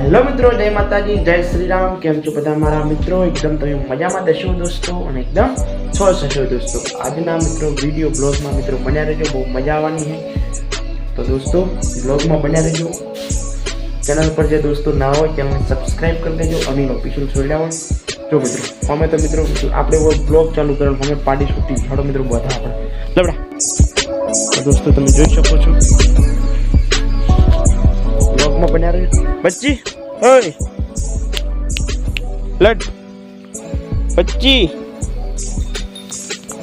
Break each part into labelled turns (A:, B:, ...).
A: Hello મિત્રો જય માતાજી જય શ્રી રામ કેમ છો બધા મારા મિત્રો એકદમ તમે મજામાં દશો દોસ્તો અને એકદમ સ્વસ્થ હશો દોસ્તો આજના મિત્રો વિડીયો બ્લોગમાં મિત્રો બન્યા રહેજો બહુ મજા આવવાની છે તો દોસ્તો બ્લોગમાં બન્યા રહેજો ચેનલ પર જે દોસ્તો ના હોય ચેનલને સબસ્ક્રાઇબ કરી દેજો અમીન ઓફિશિયલ છોડ્યા હોય જો મિત્રો અમે તો મિત્રો આપણે બ્લોગ ચાલુ કરવાનું અમે પાર્ટી છૂટી છોડો મિત્રો બધા આપણે લબડા તો દોસ્તો તમે જોઈ શકો છો બ્લોગમાં બન્યા રહે बच्ची, ओए। लड। बच्ची।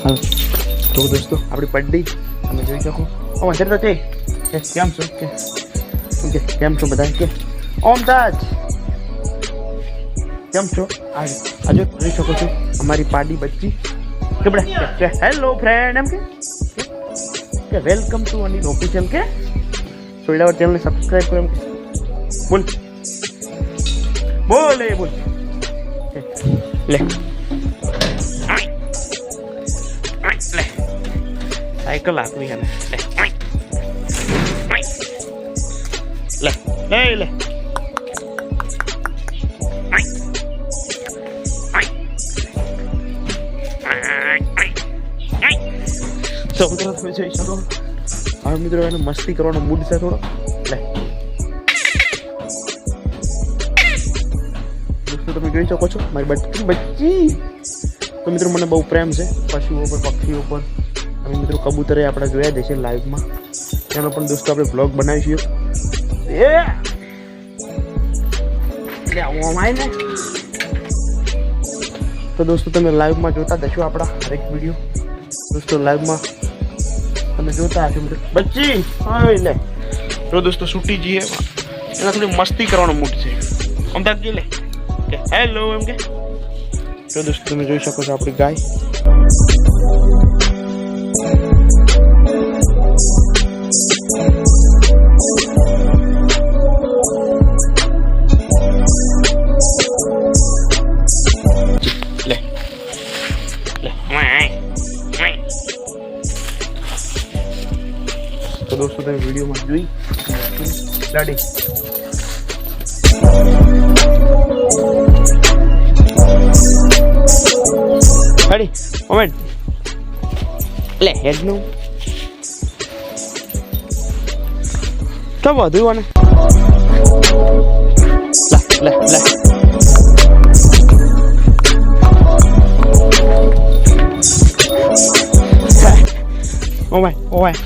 A: हाँ, तो दोस्तों अपनी पड़ी हमें जो क्या ओ चल रहे तो थे। क्या हम सुन के ओके, क्या हम सुन के ओम ताज क्या हम आज आज रही सको छो हमारी पार्टी बच्ची। के बड़ा हेलो फ्रेंड हम के वेलकम टू अनिल ऑफिशियल के सोलह चैनल सब्सक्राइब करें બોલ બોલે બોલ લે લે સાયકલ આપવી હે લે લે લે લે તો મિત્રો તમે જોઈ શકો હવે મિત્રો એને મસ્તી કરવાનો મૂડ છે થોડો લે તમે જોઈ શકો છો, મારી બચ્ચી બચ્ચી! તો મિત્રો, મને બહુ પ્રેમ છે, પશુઓ પર, પક્ષીઓ પર. અને મિત્રો, કબૂતરે આપણે જોયા જ લાઈવમાં. એનો પણ દોસ્તો આપણે બ્લોગ બનાવીશું. એ! તો દોસ્તો, તમે લાઈવમાં જોતા જશો આપણા હરેક વીડિયો દોસ્તો, લાઈવમાં તમે જોતા હશો મિત્રો. બચ્ચી! હા લે. તો દોસ્તો છૂટી જઈએ એના થોડી મસ્તી કરવાનો મૂડ છે. અમદાવાદ જઈ લે કે હેલો એમ કે? તો દોસ્તો તમે જોઈ શકો છો આપણી ગાય. લે. તો દોસ્તો તમે વિડીયોમાં જોઈ. લાડી Ready? Moment. લે હેડ નું તો વધુ આને લે લે લે ઓમાય ઓમાય